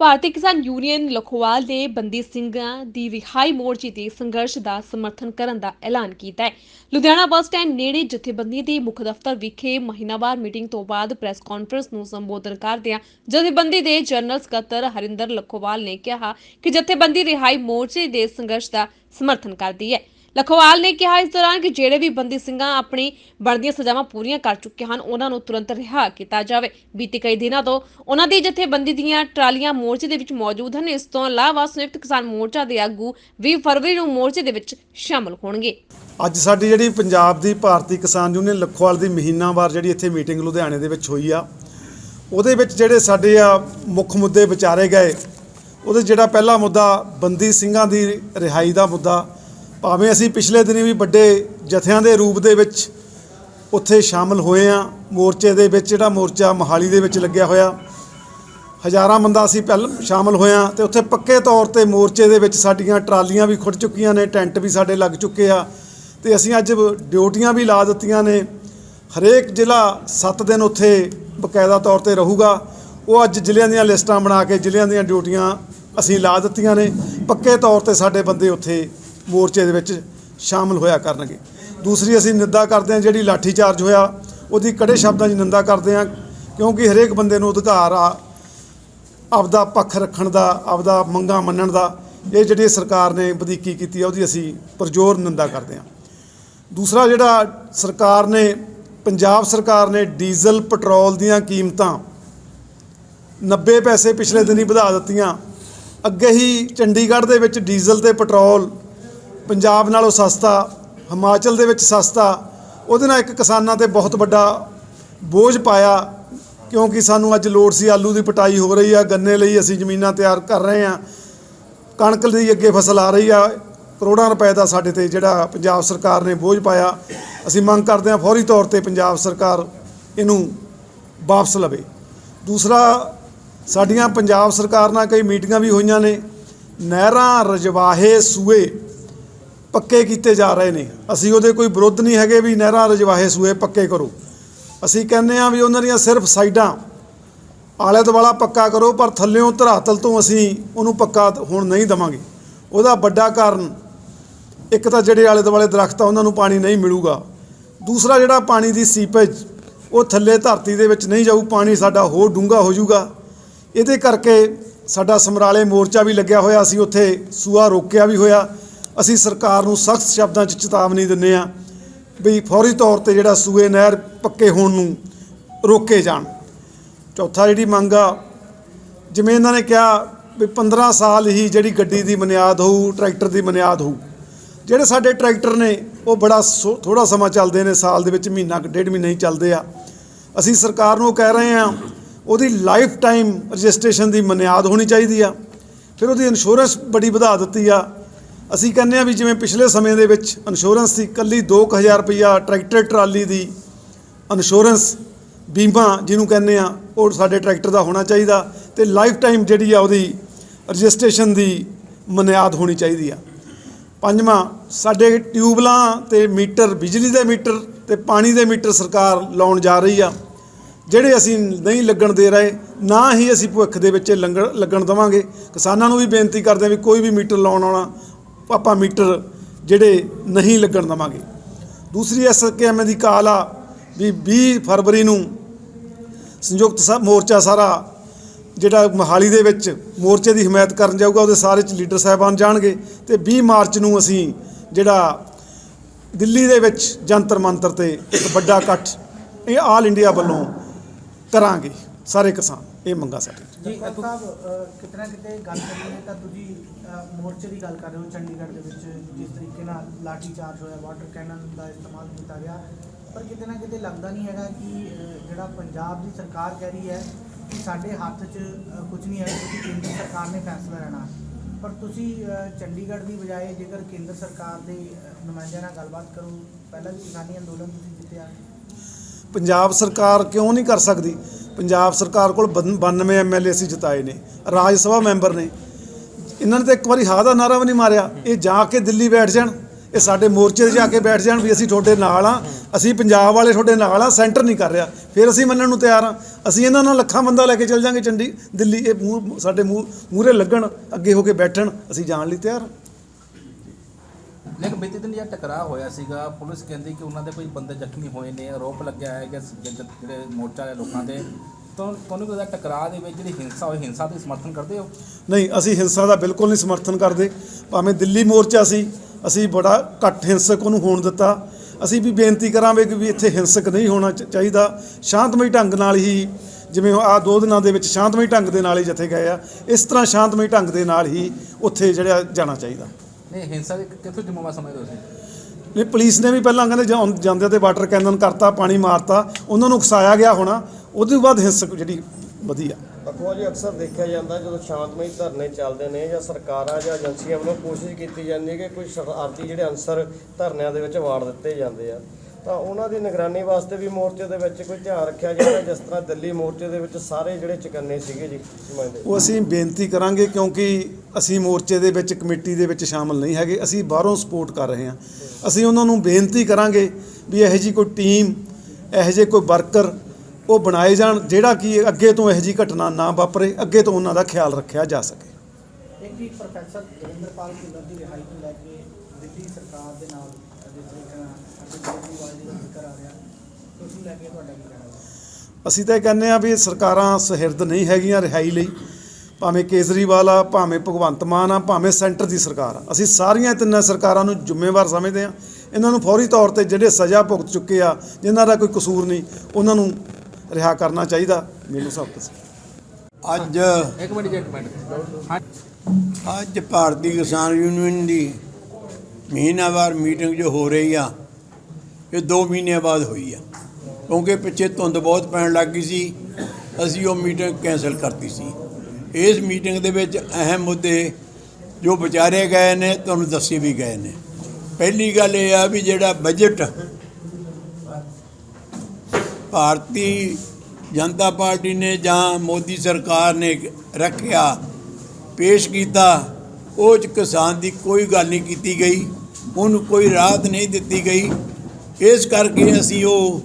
ਭਾਰਤੀ ਕਿਸਾਨ ਯੂਨੀਅਨ ਲਖੋਵਾਲ ਨੇ ਬੰਦੀ ਸਿੰਘਾਂ ਦੀ ਰਿਹਾਈ ਮੋਰਚੇ ਦੇ ਸੰਘਰਸ਼ ਦਾ ਸਮਰਥਨ ਕਰਨ ਦਾ ਐਲਾਨ ਕੀਤਾ ਹੈ। ਲੁਧਿਆਣਾ ਬੱਸ ਸਟੈਂਡ ਨੇੜੇ ਜਥੇਬੰਦੀ ਦੇ ਮੁੱਖ ਦਫ਼ਤਰ ਵਿਖੇ ਮਹੀਨਾਵਾਰ ਮੀਟਿੰਗ ਤੋਂ ਬਾਅਦ ਪ੍ਰੈਸ ਕਾਨਫਰੰਸ ਨੂੰ ਸੰਬੋਧਨ ਕਰਦਿਆਂ ਜਥੇਬੰਦੀ ਦੇ ਜਨਰਲ ਸਕੱਤਰ ਹਰਿੰਦਰ ਲਖੋਵਾਲ ਨੇ ਕਿਹਾ ਕਿ ਜਥੇਬੰਦੀ ਰਿਹਾਈ ਮੋਰਚੇ ਦੇ ਸੰਘਰਸ਼ ਦਾ ਸਮਰਥਨ ਕਰਦੀ ਹੈ। ਲਖੋਵਾਲ ਨੇ ਕਿਹਾ ਇਸ ਦੌਰਾਨ ਕਿ ਜਿਹੜੇ ਵੀ ਬੰਦੀ ਸਿੰਘਾਂ ਆਪਣੀ ਬਣਦੀਆਂ ਸਜ਼ਾਵਾਂ ਪੂਰੀਆਂ ਕਰ ਚੁੱਕੇ ਹਨ, ਉਹਨਾਂ ਨੂੰ ਤੁਰੰਤ ਰਿਹਾ ਕੀਤਾ ਜਾਵੇ। ਬੀਤੇ ਕਈ ਦਿਨਾਂ ਤੋਂ ਉਹਨਾਂ ਦੀ ਜਥੇਬੰਦੀ ਦੀਆਂ ਟਰਾਲੀਆਂ ਮੋਰਚੇ ਦੇ ਵਿੱਚ ਮੌਜੂਦ ਹਨ। ਇਸ ਤੋਂ ਇਲਾਵਾ ਸੰਯੁਕਤ ਕਿਸਾਨ ਮੋਰਚਾ ਦੇ ਆਗੂ 20 ਫਰਵਰੀ ਨੂੰ ਮੋਰਚੇ ਦੇ ਵਿੱਚ ਸ਼ਾਮਲ ਹੋਣਗੇ। ਅੱਜ ਸਾਡੀ ਜਿਹੜੀ ਪੰਜਾਬ ਦੀ ਭਾਰਤੀ ਕਿਸਾਨ ਯੂਨੀਅਨ ਲਖੋਵਾਲ ਦੀ ਮਹੀਨਾਵਾਰ ਜਿਹੜੀ ਇੱਥੇ ਮੀਟਿੰਗ ਲੁਧਿਆਣੇ ਦੇ ਵਿੱਚ ਹੋਈ ਆ, ਉਹਦੇ ਵਿੱਚ ਜਿਹੜੇ ਸਾਡੇ ਆ ਮੁੱਖ ਮੁੱਦੇ ਵਿਚਾਰੇ ਗਏ, ਉਹਦੇ ਜਿਹੜਾ ਪਹਿਲਾ ਮੁੱਦਾ ਬੰਦੀ ਸਿੰਘਾਂ ਦੀ ਰਿਹਾਈ ਦਾ ਮੁੱਦਾ ਭਾਵੇਂ ਅਸੀਂ ਪਿਛਲੇ ਦਿਨੀ ਵੀ ਵੱਡੇ ਜਥਿਆਂ ਦੇ ਰੂਪ ਦੇ ਵਿੱਚ ਉੱਥੇ ਸ਼ਾਮਲ ਹੋਏ ਆ ਮੋਰਚੇ ਦੇ ਵਿੱਚ ਜਿਹੜਾ ਮੋਰਚਾ ਮੋਹਾਲੀ ਦੇ ਵਿੱਚ ਲੱਗਿਆ ਹੋਇਆ, ਹਜ਼ਾਰਾਂ ਬੰਦਾ ਅਸੀਂ ਪਹਿਲ ਸ਼ਾਮਲ ਹੋਇਆ ਤੇ ਉੱਥੇ ਪੱਕੇ ਤੌਰ ਤੇ ਮੋਰਚੇ ਦੇ ਵਿੱਚ ਸਾਡੀਆਂ ਟਰਾਲੀਆਂ ਵੀ ਖੁੱਟ ਚੁੱਕੀਆਂ ਨੇ, ਟੈਂਟ ਵੀ ਸਾਡੇ ਲੱਗ ਚੁੱਕੇ ਆ ਤੇ ਅਸੀਂ ਅੱਜ ਡਿਊਟੀਆਂ ਵੀ ਲਾ ਦਿੱਤੀਆਂ ਨੇ। ਹਰੇਕ ਜ਼ਿਲ੍ਹਾ 7 ਦਿਨ ਉੱਥੇ ਬਕਾਇਦਾ ਤੌਰ ਤੇ ਰਹੂਗਾ। ਉਹ ਅੱਜ ਜ਼ਿਲ੍ਹਿਆਂ ਦੀਆਂ ਲਿਸਟਾਂ ਬਣਾ ਕੇ ਜ਼ਿਲ੍ਹਿਆਂ ਦੀਆਂ ਡਿਊਟੀਆਂ ਅਸੀਂ ਲਾ ਦਿੱਤੀਆਂ ਨੇ। ਪੱਕੇ ਤੌਰ ਤੇ ਸਾਡੇ ਬੰਦੇ ਉੱਥੇ ਮੋਰਚੇ ਦੇ ਵਿੱਚ ਸ਼ਾਮਲ ਹੋਇਆ ਕਰਨਗੇ। ਦੂਸਰੀ ਅਸੀਂ ਨਿੰਦਾ ਕਰਦੇ ਹਾਂ, ਜਿਹੜੀ ਲਾਠੀ ਚਾਰਜ ਹੋਇਆ, ਉਹਦੀ ਕੜੇ ਸ਼ਬਦਾਂ 'ਚ ਨਿੰਦਾ ਕਰਦੇ ਹਾਂ, ਕਿਉਂਕਿ ਹਰੇਕ ਬੰਦੇ ਨੂੰ ਅਧਿਕਾਰ ਆ, ਆਪਦਾ ਪੱਖ ਰੱਖਣ ਦਾ, ਆਪਦਾ ਮੰਗਾਂ ਮੰਨਣ ਦਾ, ਇਹ ਜਿਹੜੀ ਸਰਕਾਰ ਨੇ ਵਧੀਕੀ ਕੀਤੀ ਆ, ਉਹਦੀ ਅਸੀਂ ਪਰਜੋਰ ਨਿੰਦਾ ਕਰਦੇ ਹਾਂ। ਦੂਸਰਾ ਜਿਹੜਾ ਸਰਕਾਰ ਨੇ, ਪੰਜਾਬ ਸਰਕਾਰ ਨੇ ਡੀਜ਼ਲ ਪੈਟਰੋਲ ਦੀਆਂ ਕੀਮਤਾਂ 90 ਪੈਸੇ ਪਿਛਲੇ ਦਿਨੀ ਵਧਾ ਦਿੱਤੀਆਂ, ਅੱਗੇ ਹੀ ਚੰਡੀਗੜ੍ਹ ਦੇ ਵਿੱਚ ਡੀਜ਼ਲ ਤੇ ਪੈਟਰੋਲ ਪੰਜਾਬ ਨਾਲੋਂ ਸਸਤਾ, ਹਿਮਾਚਲ ਦੇ ਵਿੱਚ ਸਸਤਾ, ਉਹਦੇ ਨਾਲ ਇੱਕ ਕਿਸਾਨਾਂ ਤੇ ਬਹੁਤ ਵੱਡਾ ਬੋਝ ਪਾਇਆ, ਕਿਉਂਕਿ ਸਾਨੂੰ ਅੱਜ ਲੋੜ ਸੀ ਆਲੂ ਦੀ ਪਟਾਈ ਹੋ ਰਹੀ ਆ, ਗੰਨੇ ਲਈ ਅਸੀਂ ਜ਼ਮੀਨਾਂ ਤਿਆਰ ਕਰ ਰਹੇ ਆ, ਕਣਕ ਦੀ ਅੱਗੇ ਫਸਲ ਆ ਰਹੀ ਆ, ਕਰੋੜਾਂ ਰੁਪਏ ਦਾ ਸਾਡੇ ਤੇ ਜਿਹੜਾ ਪੰਜਾਬ ਸਰਕਾਰ ਨੇ ਬੋਝ ਪਾਇਆ, ਅਸੀਂ ਮੰਗ ਕਰਦੇ ਹਾਂ ਫੌਰੀ ਤੌਰ ਤੇ ਪੰਜਾਬ ਸਰਕਾਰ ਇਹਨੂੰ ਵਾਪਸ ਲਵੇ। ਦੂਸਰਾ, ਸਾਡੀਆਂ ਪੰਜਾਬ ਸਰਕਾਰ ਨਾਲ ਕਈ ਮੀਟਿੰਗਾਂ ਵੀ ਹੋਈਆਂ ਨੇ, ਨਹਿਰਾਂ ਰਜਵਾਹੇ ਸੂਏ ਪੱਕੇ ਕੀਤੇ ਜਾ ਰਹੇ ਨੇ। ਅਸੀਂ ਉਹਦੇ ਕੋਈ ਵਿਰੋਧ ਨਹੀਂ ਹੈਗੇ ਵੀ ਨਹਿਰਾਂ ਰਜਵਾਹੇ ਸੂਏ ਪੱਕੇ ਕਰੋ। ਅਸੀਂ ਕਹਿੰਦੇ ਆ ਵੀ ਉਹਨਾਂ ਦੀਆਂ ਸਿਰਫ ਸਾਈਡਾਂ ਆਲੇ ਦੁਆਲਾ ਪੱਕਾ ਕਰੋ, ਪਰ ਥੱਲਿਓਂ ਧਰਾਤਲ ਤੋਂ ਅਸੀਂ ਉਹਨੂੰ ਪੱਕਾ ਹੁਣ ਨਹੀਂ ਦਵਾਂਗੇ। ਉਹਦਾ ਵੱਡਾ ਕਾਰਨ ਇੱਕ ਤਾਂ ਜਿਹੜੇ ਆਲੇ ਦੁਆਲੇ ਦਰਖਤ ਆ, ਉਹਨਾਂ ਨੂੰ ਪਾਣੀ ਨਹੀਂ ਮਿਲੂਗਾ। ਦੂਸਰਾ ਜਿਹੜਾ ਪਾਣੀ ਦੀ ਸੀਪੇਜ, ਉਹ ਥੱਲੇ ਧਰਤੀ ਦੇ ਵਿੱਚ ਨਹੀਂ ਜਾਊ, ਪਾਣੀ ਸਾਡਾ ਹੋਰ ਡੂੰਘਾ ਹੋ ਜਾਊਗਾ। ਇਹਦੇ ਕਰਕੇ ਸਾਡਾ ਸਮਰਾਲੇ ਮੋਰਚਾ ਵੀ ਲੱਗਿਆ ਹੋਇਆ ਅਸੀਂ ਉੱਥੇ ਸੂਆ ਰੋਕਿਆ ਵੀ ਹੋਇਆ। ਅਸੀਂ ਸਰਕਾਰ ਨੂੰ ਸਖਤ ਸ਼ਬਦਾਂ 'ਚ ਚੇਤਾਵਨੀ ਦਿੰਦੇ ਆ ਵੀ ਫੌਰੀ ਤੌਰ ਤੇ ਜਿਹੜਾ ਸੂਏ ਨਹਿਰ ਪੱਕੇ ਹੋਣ ਨੂੰ ਰੋਕੇ ਜਾਣ। ਚੌਥਾ ਜਿਹੜੀ ਮੰਗ ਆ, ਜਿਵੇਂ ਇਹਨਾਂ ਨੇ ਕਿਹਾ ਵੀ 15 ਸਾਲ ਹੀ ਜਿਹੜੀ ਗੱਡੀ ਦੀ ਬੁਨਿਆਦ ਹੋਊ, ਟਰੈਕਟਰ ਦੀ ਬੁਨਿਆਦ ਹੋਊ। ਜਿਹੜੇ ਸਾਡੇ ਟਰੈਕਟਰ ਨੇ, ਉਹ ਬੜਾ ਥੋੜਾ ਸਮਾਂ ਚੱਲਦੇ ਨੇ, ਸਾਲ ਦੇ ਵਿੱਚ ਮਹੀਨਾ ਕੁ, ਡੇਢ ਮਹੀਨਾ ਹੀ ਚੱਲਦੇ ਆ। ਅਸੀਂ ਸਰਕਾਰ ਨੂੰ ਕਹਿ ਰਹੇ ਆ ਉਹਦੀ ਲਾਈਫ ਟਾਈਮ ਰਜਿਸਟ੍ਰੇਸ਼ਨ ਦੀ ਬੁਨਿਆਦ ਹੋਣੀ ਚਾਹੀਦੀ ਆ। ਫਿਰ ਉਹਦੀ ਇੰਸ਼ੋਰੈਂਸ ਬੜੀ ਵਧਾ ਦਿੱਤੀ ਆ। ਅਸੀਂ ਕਹਿੰਦੇ ਆ ਵੀ ਜਿਵੇਂ ਪਿਛਲੇ ਸਮੇਂ ਦੇ ਵਿੱਚ ਇੰਸ਼ੋਰੈਂਸ ਸੀ ਇਕੱਲੀ 2000 ਰੁਪਈਆ ਟਰੈਕਟਰ ਟਰਾਲੀ ਦੀ ਇੰਸ਼ੋਰੈਂਸ ਬੀਮਾ ਜਿਹਨੂੰ ਕਹਿੰਦੇ ਆ ਉਹ ਸਾਡੇ ਟਰੈਕਟਰ ਦਾ ਹੋਣਾ ਚਾਹੀਦਾ ਤੇ ਲਾਈਫ ਟਾਈਮ ਜਿਹੜੀ ਆ ਉਹਦੀ ਰਜਿਸਟ੍ਰੇਸ਼ਨ ਦੀ ਮਨਿਆਦ ਹੋਣੀ ਚਾਹੀਦੀ ਆ। ਪੰਜਵਾਂ, ਸਾਡੇ ਟਿਊਬਲਾਂ ਤੇ ਮੀਟਰ, ਬਿਜਲੀ ਦੇ ਮੀਟਰ ਤੇ ਪਾਣੀ ਦੇ ਮੀਟਰ ਸਰਕਾਰ ਲਾਉਣ ਜਾ ਰਹੀ ਆ। ਜਿਹੜੇ ਅਸੀਂ ਨਹੀਂ ਲੱਗਣ ਦੇ ਰਹੇ, ਨਾ ਹੀ ਅਸੀਂ ਭਵਿੱਖ ਦੇ ਵਿੱਚ ਲੰਗਣ ਲੱਗਣ ਦੇਵਾਂਗੇ। ਕਿਸਾਨਾਂ ਨੂੰ ਵੀ ਬੇਨਤੀ ਕਰਦੇ ਹਾਂ ਵੀ ਕੋਈ ਵੀ ਮੀਟਰ ਲਾਉਣ ਆਉਣਾ ਆਪਾਂ ਮੀਟਰ ਜਿਹੜੇ ਨਹੀਂ ਲੱਗਣ ਦੇਵਾਂਗੇ। ਦੂਸਰੀ ਐਸਕੇਐਮ ਦੀ ਕਾਲ ਆ ਵੀ 20 ਫਰਵਰੀ ਨੂੰ ਸੰਯੁਕਤ ਸਾ- ਮੋਰਚਾ ਸਾਰਾ ਜਿਹੜਾ ਮੋਹਾਲੀ ਦੇ ਵਿੱਚ ਮੋਰਚੇ ਦੀ ਹਮਾਇਤ ਕਰਨ ਜਾਊਗਾ, ਉਹਦੇ ਸਾਰੇ ਚ ਲੀਡਰ ਸਾਹਿਬਾਨ ਜਾਣਗੇ ਤੇ 20 ਮਾਰਚ ਨੂੰ ਅਸੀਂ ਜਿਹੜਾ ਦਿੱਲੀ ਦੇ ਵਿੱਚ ਜੰਤਰ ਮੰਤਰ ਤੇ ਇੱਕ ਵੱਡਾ ਇਕੱਠ ਇਹ ਆਲ ਇੰਡੀਆ ਵੱਲੋਂ ਕਰਾਂਗੇ। ਸਾਰੇ ਕਿਸਾਨ ਇਹ ਮੰਗਾ ਸਾਡੀ। ਜੀ ਸਾਹਿਬ ਅ, ਕਿਤੇ ਨਾ ਕਿਤੇ ਗੱਲ ਕਰੀਏ ਤਾਂ ਤੁਸੀਂ ਮੋਰਚੇ ਦੀ ਗੱਲ ਕਰ ਰਹੇ ਹੋ ਚੰਡੀਗੜ੍ਹ ਦੇ ਵਿੱਚ ਜਿਸ ਤਰੀਕੇ ਨਾਲ ਲਾਠੀ ਚਾਰਜ ਹੋਇਆ ਵਾਟਰ ਕੈਨਨ ਦਾ ਇਸਤੇਮਾਲ ਕੀਤਾ ਗਿਆ। ਪਰ ਕਿਤੇ ਨਾ ਕਿਤੇ ਲੱਗਦਾ ਨਹੀਂ ਹੈਗਾ ਕਿ ਜਿਹੜਾ ਪੰਜਾਬ ਦੀ ਸਰਕਾਰ ਕਹਿ ਰਹੀ ਹੈ ਕਿ ਸਾਡੇ ਹੱਥ 'ਚ ਕੁਝ ਨਹੀਂ ਹੈ ਕਿਉਂਕਿ ਕੇਂਦਰ ਸਰਕਾਰ ਨੇ ਫੈਸਲਾ ਲੈਣਾ। ਪਰ ਤੁਸੀਂ ਚੰਡੀਗੜ੍ਹ ਦੀ ਬਜਾਏ ਜੇਕਰ ਕੇਂਦਰ ਸਰਕਾਰ ਦੇ ਨੁਮਾਇੰਦਿਆਂ ਨਾਲ ਗੱਲਬਾਤ ਕਰੋ ਪਹਿਲਾਂ ਵੀ ਕਿਸਾਨੀ ਅੰਦੋਲਨ ਤੁਸੀਂ ਜਿੱਤਿਆ। ਪੰਜਾਬ ਸਰਕਾਰ ਕਿਉਂ ਨਹੀਂ ਕਰ ਸਕਦੀ? ਪੰਜਾਬ ਸਰਕਾਰ ਕੋਲ ਬਨ- 92 ਐਮਐਲਏ ਅਸੀਂ ਜਿਤਾਏ ਨੇ, ਰਾਜ ਸਭਾ ਮੈਂਬਰ ਨੇ। ਇਹਨਾਂ ਨੇ ਤਾਂ ਇੱਕ ਵਾਰੀ ਹਾਂ ਦਾ ਨਾਰਾ ਵੀ ਨਹੀਂ ਮਾਰਿਆ, ਇਹ ਜਾ ਕੇ ਦਿੱਲੀ ਬੈਠ ਜਾਣ, ਇਹ ਸਾਡੇ ਮੋਰਚੇ 'ਤੇ ਜਾ ਕੇ ਬੈਠ ਜਾਣ ਵੀ ਅਸੀਂ ਤੁਹਾਡੇ ਨਾਲ ਆ, ਅਸੀਂ ਪੰਜਾਬ ਵਾਲੇ ਤੁਹਾਡੇ ਨਾਲ ਆ, ਸੈਂਟਰ ਨਹੀਂ ਕਰ ਰਿਹਾ। ਫਿਰ ਅਸੀਂ ਮੰਨਣ ਨੂੰ ਤਿਆਰ ਆ, ਅਸੀਂ ਇਹਨਾਂ ਨਾਲ ਲੱਖਾਂ ਬੰਦਾ ਲੈ ਕੇ ਚੱਲ ਜਾਾਂਗੇ ਚੰਡੀ ਦਿੱਲੀ, ਇਹ ਮੂੰਹ ਸਾਡੇ ਮੂੰਹ ਮੂਹਰੇ ਲੱਗਣ, ਅੱਗੇ ਹੋ ਕੇ ਬੈਠਣ, ਅਸੀਂ ਜਾਣ ਲਈ ਤਿਆਰ ਹਾਂ ਲੇਕਿਨ ਬੀਤੇ ਦਿਨ ਇਹ ਟਕਰਾਅ ਹੋਇਆ ਸੀਗਾ, ਪੁਲਿਸ ਕਹਿੰਦੀ ਕਿ ਉਹਨਾਂ ਦੇ ਕੋਈ ਬੰਦੇ ਜ਼ਖਮੀ ਹੋਏ ਨੇ, ਆਰੋਪ ਲੱਗਿਆ ਹੈ ਕਿ ਜ- ਜ- ਜਿਹੜੇ ਮੋਰਚਾ ਵਾਲੇ ਲੋਕਾਂ ਦੇ। ਤਾਂ ਤੁਹਾਨੂੰ ਕੋਈ ਟਕਰਾਅ ਦੇ ਵਿੱਚ ਜਿਹੜੀ ਹਿੰਸਾ ਹੋਈ, ਹਿੰਸਾ ਦਾ ਸਮਰਥਨ ਕਰਦੇ ਹੋ? ਨਹੀਂ, ਅਸੀਂ ਹਿੰਸਾ ਦਾ ਬਿਲਕੁਲ ਨਹੀਂ ਸਮਰਥਨ ਕਰਦੇ। ਭਾਵੇਂ ਦਿੱਲੀ ਮੋਰਚਾ ਸੀ, ਅਸੀਂ ਬੜਾ ਘੱਟ ਹਿੰਸਕ ਉਹਨੂੰ ਹੋਣ ਦਿੱਤਾ। ਅਸੀਂ ਵੀ ਬੇਨਤੀ ਕਰਾਂਗੇ ਕਿ ਵੀ ਇੱਥੇ ਹਿੰਸਕ ਨਹੀਂ ਹੋਣਾ ਚ- ਚਾਹੀਦਾ। ਸ਼ਾਂਤਮਈ ਢੰਗ ਨਾਲ ਹੀ, ਜਿਵੇਂ ਆ ਦੋ ਦਿਨਾਂ ਦੇ ਵਿੱਚ ਸ਼ਾਂਤਮਈ ਢੰਗ ਦੇ ਨਾਲ ਹੀ ਜਥੇ ਗਏ ਆ, ਇਸ ਤਰ੍ਹਾਂ ਸ਼ਾਂਤਮਈ ਢੰਗ ਦੇ ਨਾਲ ਹੀ ਉੱਥੇ ਜਿਹੜਾ ਜਾਣਾ ਚਾਹੀਦਾ। ਨਹੀਂ ਹਿੰਸਾ ਦੇ ਕਿੱਥੋਂ ਜ਼ਿੰਮੇਵਾਰ ਸਮਝਦੇ ਹੋ ਤੁਸੀਂ ਨਹੀਂ ਪੁਲਿਸ ਨੇ ਵੀ ਪਹਿਲਾਂ ਕਹਿੰਦੇ ਜਾਂ- ਜਾਂਦੇ ਤੇ ਵਾਟਰ ਕੈਨਨ ਕਰਤਾ ਪਾਣੀ ਮਾਰਤਾ ਉਹਨਾਂ ਨੂੰ ਉਕਸਾਇਆ ਗਿਆ ਹੋਣਾ ਉਹਦੇ ਬਾਅਦ ਹਿੰਸਕ ਜਿਹੜੀ ਵਧੀਆ ਬਖਵਾ ਜੀ ਅਕਸਰ ਦੇਖਿਆ ਜਾਂਦਾ ਜਦੋਂ ਸ਼ਾਂਤਮਈ ਧਰਨੇ ਚੱਲਦੇ ਨੇ ਜਾਂ ਸਰਕਾਰਾਂ ਜਾਂ ਏਜੰਸੀਆਂ ਵੱਲੋਂ ਕੋਸ਼ਿਸ਼ ਕੀਤੀ ਜਾਂਦੀ ਹੈ ਕਿ ਕੋਈ ਸ਼ਰਾਰਤੀ ਜਿਹੜੇ ਅਨਸਰ ਧਰਨਿਆਂ ਦੇ ਵਿੱਚ ਵਾੜ ਦਿੱਤੇ ਜਾਂਦੇ ਆ। ਤਾਂ ਉਹਨਾਂ ਦੀ ਨਿਗਰਾਨੀ ਵਾਸਤੇ ਵੀ ਮੋਰਚੇ ਦੇ ਵਿੱਚ ਕੋਈ ਧਿਆਨ ਰੱਖਿਆ ਜਾਂਦਾ ਜਿਸ ਤਰ੍ਹਾਂ ਦਿੱਲੀ ਮੋਰਚੇ ਦੇ ਵਿੱਚ ਸਾਰੇ ਜਿਹੜੇ ਚਕੰਨੇ ਸੀਗੇ ਜੀ ਸਮਝਦੇ ਉਹ ਅਸੀਂ ਬੇਨਤੀ ਕਰਾਂਗੇ ਕਿਉਂਕਿ ਅਸੀਂ ਮੋਰਚੇ ਦੇ ਵਿੱਚ ਕਮੇਟੀ ਦੇ ਵਿੱਚ ਸ਼ਾਮਲ ਨਹੀਂ ਹੈਗੇ। ਅਸੀਂ ਬਾਹਰੋਂ ਸਪੋਰਟ ਕਰ ਰਹੇ ਹਾਂ। ਅਸੀਂ ਉਹਨਾਂ ਨੂੰ ਬੇਨਤੀ ਕਰਾਂਗੇ ਵੀ ਇਹੋ ਜੀ ਕੋਈ ਟੀਮ ਇਹੋ ਜਿਹੇ ਕੋਈ ਵਰਕਰ ਉਹ ਬਣਾਏ ਜਾਣ ਜਿਹੜਾ ਕਿ ਅੱਗੇ ਤੋਂ ਇਹੋ ਜੀ ਘਟਨਾ ਨਾ ਵਾਪਰੇ ਅੱਗੇ ਤੋਂ ਉਹਨਾਂ ਦਾ ਖਿਆਲ ਰੱਖਿਆ ਜਾ ਸਕੇ। ਇੱਕ ਵੀ ਪ੍ਰੋਫੈਸਰ ਦਵਿੰਦਰਪਾਲ ਭੁੱਲਰ ਦੀ ਰਿਹਾਈ ਨੂੰ ਲੈ ਕੇ ਦਿੱਲੀ ਸਰਕਾਰ ਦੇ ਨਾਲ ਜਿਸ ਤਰੀਕੇ ਨਾਲ ਅੱਜ ਕੇਜਰੀਵਾਲ ਜੀ ਦਾ ਜ਼ਿਕਰ ਆ ਰਿਹਾ ਨੂੰ ਲੈ ਕੇ ਤੁਹਾਡਾ ਕੀ ਕਹਿਣਾ? ਹੈ ਅਸੀਂ ਤਾਂ ਇਹ ਕਹਿੰਦੇ ਆ ਵੀ ਸਰਕਾਰਾਂ ਸੁਹਿਰਦ ਨਹੀਂ ਹੈਗੀਆਂ ਰਿਹਾਈ ਲਈ। ਭਾਵੇਂ ਕੇਜਰੀਵਾਲ ਆ ਭਾਵੇਂ ਭਗਵੰਤ ਮਾਨ ਆ ਭਾਵੇਂ ਸੈਂਟਰ ਦੀ ਸਰਕਾਰ ਆ। ਅਸੀਂ ਸਾਰੀਆਂ ਤਿੰਨਾਂ ਸਰਕਾਰਾਂ ਨੂੰ ਜ਼ਿੰਮੇਵਾਰ ਸਮਝਦੇ ਆ ਇਹਨਾਂ ਨੂੰ ਫੌਰੀ ਤੌਰ ਤੇ ਜਿਹੜੇ ਸਜ਼ਾ ਭੁਗਤ ਚੁੱਕੇ ਆ ਜਿਨ੍ਹਾਂ ਦਾ ਕੋਈ ਕਸੂਰ ਨਹੀਂ ਉਹਨਾਂ ਨੂੰ ਰਿਹਾ ਕਰਨਾ ਚਾਹੀਦਾ। ਮੈਨੂੰ ਸਭ ਕੁਝ ਅੱਜ ਇੱਕ ਮਿੰਟ ਜੀ ਇੱਕ ਮਿੰਟ। ਹਾਂ ਅੱਜ ਭਾਰਤੀ ਕਿਸਾਨ ਯੂਨੀਅਨ ਦੀ ਮਹੀਨਾਵਾਰ ਮੀਟਿੰਗ ਜੋ ਹੋ ਰਹੀ ਆ, ਇਹ 2 ਮਹੀਨਿਆਂ ਬਾਅਦ ਹੋਈ ਆ। ਕਿਉਂਕਿ ਪਿੱਛੇ ਧੁੰਦ ਬਹੁਤ ਪੈਣ ਲੱਗ ਗਈ ਸੀ, ਅਸੀਂ ਉਹ ਮੀਟਿੰਗ ਕੈਂਸਲ ਕਰਤੀ ਸੀ। ਇਸ ਮੀਟਿੰਗ ਦੇ ਵਿੱਚ ਅਹਿਮ ਮੁੱਦੇ ਜੋ ਵਿਚਾਰੇ ਗਏ ਨੇ, ਤੁਹਾਨੂੰ ਦੱਸੇ ਵੀ ਗਏ ਨੇ। ਪਹਿਲੀ ਗੱਲ ਇਹ ਆ ਵੀ ਜਿਹੜਾ ਬਜਟ ਭਾਰਤੀ ਜਨਤਾ ਪਾਰਟੀ ਨੇ ਜਾਂ ਮੋਦੀ ਸਰਕਾਰ ਨੇ ਰੱਖਿਆ, ਪੇਸ਼ ਕੀਤਾ ਉਹ 'ਚ ਕਿਸਾਨ ਦੀ ਕੋਈ ਗੱਲ ਨਹੀਂ ਕੀਤੀ ਗਈ, ਉਹਨੂੰ ਕੋਈ ਰਾਹਤ ਨਹੀਂ ਦਿੱਤੀ ਗਈ। ਇਸ ਕਰਕੇ ਅਸੀਂ ਉਹ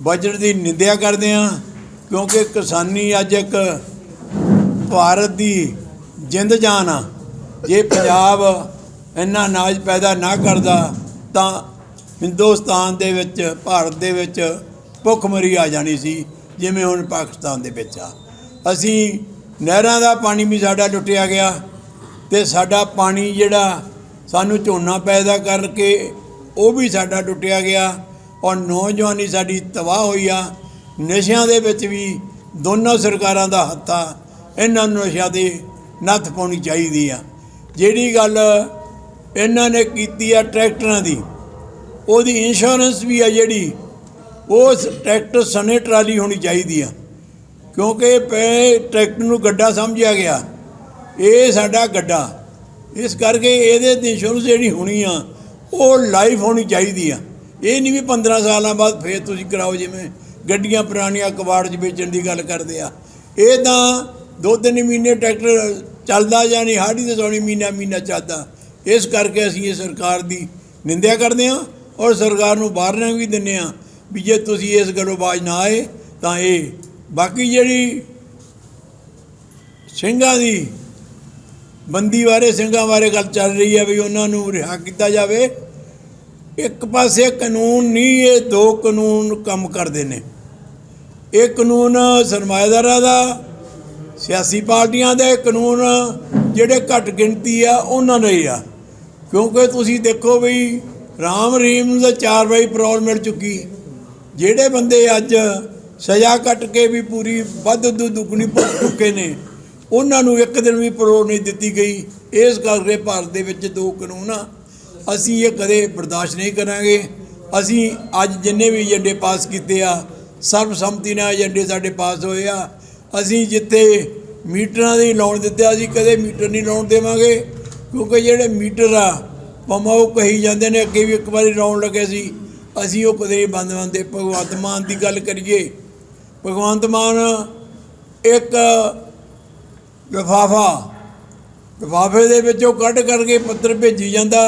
ਬਜਟ ਦੀ ਨਿੰਦਿਆ ਕਰਦੇ ਹਾਂ, ਕਿਉਂਕਿ ਕਿਸਾਨੀ ਅੱਜ ਇੱਕ ਭਾਰਤ ਦੀ ਜਿੰਦ ਜਾਨ ਆ। ਜੇ ਪੰਜਾਬ ਇੰਨਾ ਅਨਾਜ ਪੈਦਾ ਨਾ ਕਰਦਾ, ਤਾਂ ਹਿੰਦੁਸਤਾਨ ਦੇ ਵਿੱਚ, ਭਾਰਤ ਦੇ ਵਿੱਚ ਭੁੱਖਮਰੀ ਆ ਜਾਣੀ ਸੀ, ਜਿਵੇਂ ਹੁਣ ਪਾਕਿਸਤਾਨ ਦੇ ਵਿੱਚ ਆ। ਅਸੀਂ ਨਹਿਰਾਂ ਦਾ ਪਾਣੀ ਵੀ ਸਾਡਾ ਲੁੱਟਿਆ ਗਿਆ ਤੇ ਸਾਡਾ ਪਾਣੀ ਜਿਹੜਾ ਸਾਨੂੰ ਝੋਨਾ ਪੈਦਾ ਕਰਕੇ ਉਹ ਵੀ ਸਾਡਾ ਟੁੱਟਿਆ ਗਿਆ ਔਰ ਨੌਜਵਾਨੀ ਸਾਡੀ ਤਬਾਹ ਹੋਈ ਆ। ਨਸ਼ਿਆਂ ਦੇ ਵਿੱਚ ਵੀ ਦੋਨੋਂ ਸਰਕਾਰਾਂ ਦਾ ਹੱਥ ਆ ਇਹਨਾਂ ਨੂੰ ਨਸ਼ਿਆਂ ਦੇ ਨੱਥ ਪਾਉਣੀ ਚਾਹੀਦੀ ਆ। ਜਿਹੜੀ ਗੱਲ ਇਹਨਾਂ ਨੇ ਕੀਤੀ ਆ ਟਰੈਕਟਰਾਂ ਦੀ, ਉਹਦੀ ਇੰਸ਼ੋਰੈਂਸ ਵੀ ਆ ਜਿਹੜੀ, ਉਹ ਟਰੈਕਟਰ ਸਣੇ ਟਰਾਲੀ ਹੋਣੀ ਚਾਹੀਦੀ ਆ। ਕਿਉਂਕਿ ਪਏ ਟਰੈਕਟਰ ਨੂੰ ਗੱਡਾ ਸਮਝਿਆ ਗਿਆ। ਇਹ ਸਾਡਾ ਗੱਡਾ। ਇਸ ਕਰਕੇ ਇਹਦੇ ਦੀ ਇੰਸ਼ੋਰੈਂਸ ਜਿਹੜੀ ਹੋਣੀ ਆ, ਉਹ ਲਾਈਫ ਹੋਣੀ ਚਾਹੀਦੀ ਆ। ਇਹ ਨਹੀਂ ਵੀ 15 ਸਾਲਾਂ ਬਾਅਦ ਫੇਰ ਤੁਸੀਂ ਕਰਾਓ ਜਿਵੇਂ ਗੱਡੀਆਂ ਪੁਰਾਣੀਆਂ ਕਬਾੜ 'ਚ ਵੇਚਣ ਦੀ ਗੱਲ ਕਰਦੇ ਆ। ਇਹ ਤਾਂ ਦੋ ਤਿੰਨ ਮਹੀਨੇ ਟਰੈਕਟਰ ਚੱਲਦਾ ਜਾਂ ਨਹੀਂ ਹਾੜੀ ਤੇ ਸੋਣੀ ਮਹੀਨਾ ਮਹੀਨਾ ਚੱਲਦਾ। ਇਸ ਕਰਕੇ ਅਸੀਂ ਇਹ ਸਰਕਾਰ ਦੀ ਨਿੰਦਿਆ ਕਰਦੇ ਹਾਂ ਔਰ ਸਰਕਾਰ ਨੂੰ ਵਾਰਨਿੰਗ ਵੀ ਦਿੰਦੇ ਹਾਂ ਵੀ ਜੇ ਤੁਸੀਂ ਇਸ ਗੱਲੋਂ ਬਾਜ ਨਾ ਆਏ ਤਾਂ ਇਹ ਬਾਕੀ ਜਿਹੜੀ ਸਿੰਘਾਂ ਦੀ ਬੰਦੀ ਬਾਰੇ, ਸਿੰਘਾਂ ਬਾਰੇ ਗੱਲ ਚੱਲ ਰਹੀ ਹੈ ਵੀ ਉਹਨਾਂ ਨੂੰ ਰਿਹਾ ਕੀਤਾ ਜਾਵੇ। ਇੱਕ ਪਾਸੇ ਕਾਨੂੰਨ ਨਹੀਂ, ਇਹ ਦੋ ਕਾਨੂੰਨ ਕੰਮ ਕਰਦੇ ਨੇ। ਇਹ ਕਾਨੂੰਨ ਸਰਮਾਇਦਾਰਾਂ ਦਾ, ਸਿਆਸੀ ਪਾਰਟੀਆਂ ਦੇ ਕਾਨੂੰਨ ਜਿਹੜੇ ਘੱਟ ਗਿਣਤੀ ਆ, ਉਹਨਾਂ ਦੇ ਹੀ ਆ। ਕਿਉਂਕਿ ਤੁਸੀਂ ਦੇਖੋ ਵੀ ਰਾਮ ਰਹੀਮ ਨੂੰ ਤਾਂ ਚਾਰ ਵਾਰੀ ਪਰੋਲ ਮਿਲ ਚੁੱਕੀ। ਜਿਹੜੇ ਬੰਦੇ ਅੱਜ ਸਜ਼ਾ ਕੱਟ ਕੇ ਵੀ ਪੂਰੀ ਵੱਧ ਦੁੱਗਣੀ ਭੁਗਤ ਚੁੱਕੇ ਨੇ ਉਹਨਾਂ ਨੂੰ ਇੱਕ ਦਿਨ ਵੀ ਪਰੋਲ ਨਹੀਂ ਦਿੱਤੀ ਗਈ। ਇਸ ਕਰਕੇ ਭਾਰਤ ਦੇ ਵਿੱਚ ਦੋ ਕਾਨੂੰਨ ਆ। ਅਸੀਂ ਇਹ ਕਦੇ ਬਰਦਾਸ਼ਤ ਨਹੀਂ ਕਰਾਂਗੇ। ਅਸੀਂ ਅੱਜ ਜਿੰਨੇ ਵੀ ਏਜੰਡੇ ਪਾਸ ਕੀਤੇ ਆ, ਸਰਬਸੰਮਤੀ ਨਾਲ ਏਜੰਡੇ ਸਾਡੇ ਪਾਸ ਹੋਏ ਆ। ਅਸੀਂ ਜਿੱਥੇ ਮੀਟਰਾਂ ਦੇ ਲਾਉਣ ਦਿੱਤੇ, ਅਸੀਂ ਕਦੇ ਮੀਟਰ ਨਹੀਂ ਲਾਉਣ ਦੇਵਾਂਗੇ। ਕਿਉਂਕਿ ਜਿਹੜੇ ਮੀਟਰ ਆ, ਭਾਵੇਂ ਉਹ ਕਹੀ ਜਾਂਦੇ ਨੇ, ਅੱਗੇ ਵੀ ਇੱਕ ਵਾਰੀ ਲਾਉਣ ਲੱਗੇ ਸੀ। ਅਸੀਂ ਉਹ ਕਦੇ ਨਹੀਂ ਬੰਦ ਬੰਦੇ ਭਗਵੰਤ ਮਾਨ ਦੀ ਗੱਲ ਕਰੀਏ। ਭਗਵੰਤ ਮਾਨ ਇੱਕ ਲਿਫਾਫਾ। ਲਿਫਾਫੇ ਦੇ ਵਿੱਚੋਂ ਕੱਢ ਕਰਕੇ ਪੱਤਰ ਭੇਜੀ ਜਾਂਦਾ।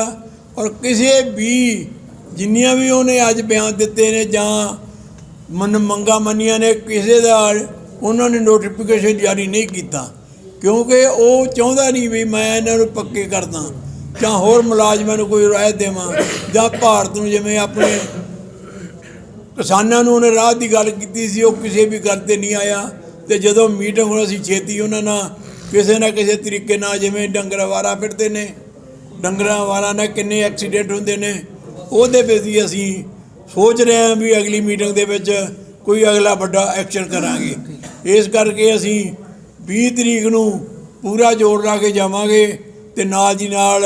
ਔਰ ਕਿਸੇ ਵੀ, ਜਿੰਨੀਆਂ ਵੀ ਉਹਨੇ ਅੱਜ ਬਿਆਨ ਦਿੱਤੇ ਨੇ ਜਾਂ ਮਨ ਮੰਗਾ ਮੰਨੀਆਂ ਨੇ, ਕਿਸੇ ਦਾ ਉਹਨਾਂ ਨੇ ਨੋਟੀਫਿਕੇਸ਼ਨ ਜਾਰੀ ਨਹੀਂ ਕੀਤਾ। ਕਿਉਂਕਿ ਉਹ ਚਾਹੁੰਦਾ ਨਹੀਂ ਵੀ ਮੈਂ ਇਹਨਾਂ ਨੂੰ ਪੱਕੇ ਕਰਦਾ ਜਾਂ ਹੋਰ ਮੁਲਾਜ਼ਮਾਂ ਨੂੰ ਕੋਈ ਰਾਇਤ ਦੇਵਾਂ, ਜਾਂ ਭਾਰਤ ਨੂੰ ਜਿਵੇਂ ਆਪਣੇ ਕਿਸਾਨਾਂ ਨੂੰ ਉਹਨੇ ਰਾਹ ਦੀ ਗੱਲ ਕੀਤੀ ਸੀ, ਉਹ ਕਿਸੇ ਵੀ ਗੱਲ ਤੇ ਨਹੀਂ ਆਇਆ। ਤੇ ਜਦੋਂ ਮੀਟਿੰਗ ਹੋਣੀ ਸੀ ਛੇਤੀ ਉਹਨਾਂ ਨਾਲ ਕਿਸੇ ਨਾ ਕਿਸੇ ਤਰੀਕੇ ਨਾਲ ਜਿਵੇਂ ਡੰਗਰ ਵਾਰਾ ਫਿਰਦੇ ਨੇ, ਡੰਗਰਾਂ ਵਾਲਾ ਨਾਲ ਕਿੰਨੇ ਐਕਸੀਡੈਂਟ ਹੁੰਦੇ ਨੇ, ਉਹਦੇ ਵਿੱਚ ਵੀ ਅਸੀਂ ਸੋਚ ਰਹੇ ਹਾਂ ਵੀ ਅਗਲੀ ਮੀਟਿੰਗ ਦੇ ਵਿੱਚ ਕੋਈ ਅਗਲਾ ਵੱਡਾ ਐਕਸ਼ਨ ਕਰਾਂਗੇ। ਇਸ ਕਰਕੇ ਅਸੀਂ 20 ਤਰੀਕ ਨੂੰ ਪੂਰਾ ਜ਼ੋਰ ਲਾ ਕੇ ਜਾਵਾਂਗੇ ਤੇ ਨਾਲ ਦੀ ਨਾਲ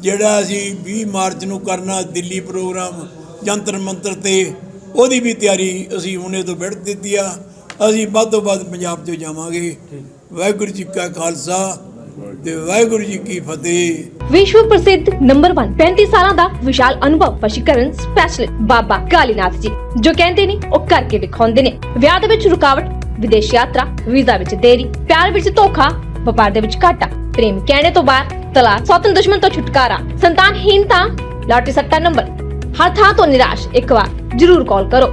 ਜਿਹੜਾ ਅਸੀਂ 20 ਮਾਰਚ ਨੂੰ ਕਰਨਾ ਦਿੱਲੀ ਪ੍ਰੋਗਰਾਮ ਜੰਤਰ ਮੰਤਰ ਤੇ, ਉਹਦੀ ਵੀ ਤਿਆਰੀ ਅਸੀਂ ਹੁਣੇ ਤੋਂ ਬਿੜ ਦਿੱਤੀ ਆ। ਅਸੀਂ ਵੱਧ ਤੋਂ ਵੱਧ ਪੰਜਾਬ 'ਚ ਜਾਵਾਂਗੇ। ਵਾਹਿਗੁਰੂ ਜੀ ਕਾ ਖਾਲਸਾ ਤੇ ਵਾਹਿਗੁਰੂ ਜੀ ਕੀ ਫਤਿਹ। ਵਿਸ਼ਵ ਪ੍ਰਸਿੱਧ ਨੰਬਰ 1 35 ਸਾਲਾਂ ਦਾ ਵਿਸ਼ਾਲ ਅਨੁਭਵ ਵਸ਼ੀਕਰਨ ਸਪੈਸ਼ਲਿਸਟ ਬਾਬਾ ਕਾਲੀਨਾਥ ਜੀ, ਜੋ ਕਹਿੰਦੇ ਨੇ ਉਹ ਕਰਕੇ ਵਿਖਾਉਂਦੇ ਨੇ। ਵਿਆਹ ਦੇ ਵਿੱਚ ਰੁਕਾਵਟ, ਵਿਦੇਸ਼ ਯਾਤਰਾ, ਵੀਜ਼ਾ ਵਿੱਚ ਦੇਰੀ, ਪਿਆਰ ਵਿੱਚ ਧੋਖਾ, ਵਪਾਰ ਦੇ ਵਿੱਚ ਘਾਟਾ, ਪ੍ਰੇਮ ਕਹਿਣੇ ਤੋਂ ਬਾਅਦ ਤਲਾਕ ਸੌਤਨ ਦੁਸ਼ਮਣ ਤੋਂ ਛੁਟਕਾਰਾ ਸੰਤਾਨਹੀਨਤਾ ਲਾਟਰੀ ਸੱਟਾ ਨੰਬਰ। ਹਰ ਥਾਂ ਤੋਂ ਨਿਰਾਸ਼, ਇੱਕ ਵਾਰ ਜ਼ਰੂਰ ਕਾਲ ਕਰੋ।